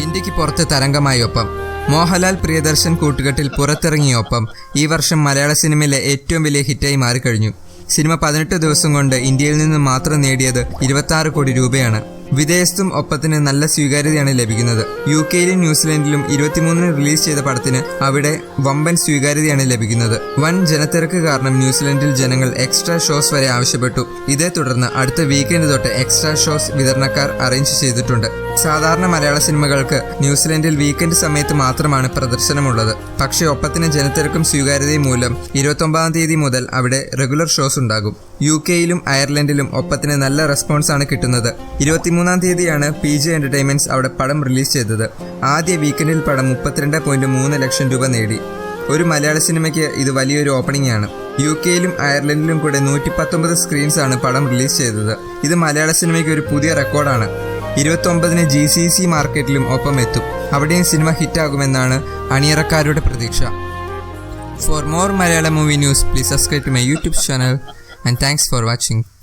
ഇന്ത്യയ്ക്ക് പുറത്ത് തരംഗമായി ഒപ്പം മോഹൻലാൽ പ്രിയദർശൻ കൂട്ടുകെട്ടിൽ പുറത്തിറങ്ങിയ ഒപ്പം ഈ വർഷം മലയാള സിനിമയിലെ ഏറ്റവും വലിയ ഹിറ്റായി മാറിക്കഴിഞ്ഞു. സിനിമ പതിനെട്ട് ദിവസം കൊണ്ട് ഇന്ത്യയിൽ നിന്ന് മാത്രം നേടിയത് ഇരുപത്തി കോടി രൂപയാണ്. വിദേശത്തും ഒപ്പത്തിന് നല്ല സ്വീകാര്യതയാണ് ലഭിക്കുന്നത്. യു കെയിലും ന്യൂസിലൻഡിലും ഇരുപത്തിമൂന്നിന് റിലീസ് ചെയ്ത പടത്തിന് അവിടെ വമ്പൻ സ്വീകാര്യതയാണ് ലഭിക്കുന്നത്. വൻ ജനത്തിരക്ക് കാരണം ന്യൂസിലൻഡിൽ ജനങ്ങൾ എക്സ്ട്രാ ഷോസ് വരെ ആവശ്യപ്പെട്ടു. ഇതേ തുടർന്ന് അടുത്ത വീക്കെൻഡ് തൊട്ട് എക്സ്ട്രാ ഷോസ് വിതരണക്കാർ അറേഞ്ച് ചെയ്തിട്ടുണ്ട്. സാധാരണ മലയാള സിനിമകൾക്ക് ന്യൂസിലൻഡിൽ വീക്കെൻഡ് സമയത്ത് മാത്രമാണ് പ്രദർശനമുള്ളത്. പക്ഷേ ഒപ്പത്തിന് ജനത്തിരക്കും സ്വീകാര്യതയും മൂലം ഇരുപത്തൊമ്പതാം തീയതി മുതൽ അവിടെ റെഗുലർ ഷോസ് ഉണ്ടാകും. യു കെയിലും അയർലൻഡിലും ഒപ്പത്തിന് നല്ല റെസ്പോൺസാണ് കിട്ടുന്നത്. ഇരുപത്തിമൂന്നാം തീയതിയാണ് പി ജെ എന്റർടൈൻമെന്റ്സ് അവിടെ പടം റിലീസ് ചെയ്തത്. ആദ്യ വീക്കെൻഡിൽ പടം മുപ്പത്തിരണ്ട് പോയിന്റ് മൂന്ന് ലക്ഷം രൂപ നേടി. ഒരു മലയാള സിനിമയ്ക്ക് ഇത് വലിയൊരു ഓപ്പണിംഗ് ആണ്. യു കെയിലും അയർലൻഡിലും കൂടെ നൂറ്റി പത്തൊമ്പത് സ്ക്രീൻസ് ആണ് പടം റിലീസ് ചെയ്തത്. ഇത് മലയാള സിനിമയ്ക്ക് ഒരു പുതിയ റെക്കോർഡാണ് ഇരുപത്തൊമ്പതിന് ജി സി സി മാർക്കറ്റിലും ഒപ്പം എത്തും. അവിടെയും സിനിമ ഹിറ്റാകുമെന്നാണ് അണിയറക്കാരുടെ പ്രതീക്ഷ. For more Malayala movie news please subscribe to my YouTube channel and thanks for watching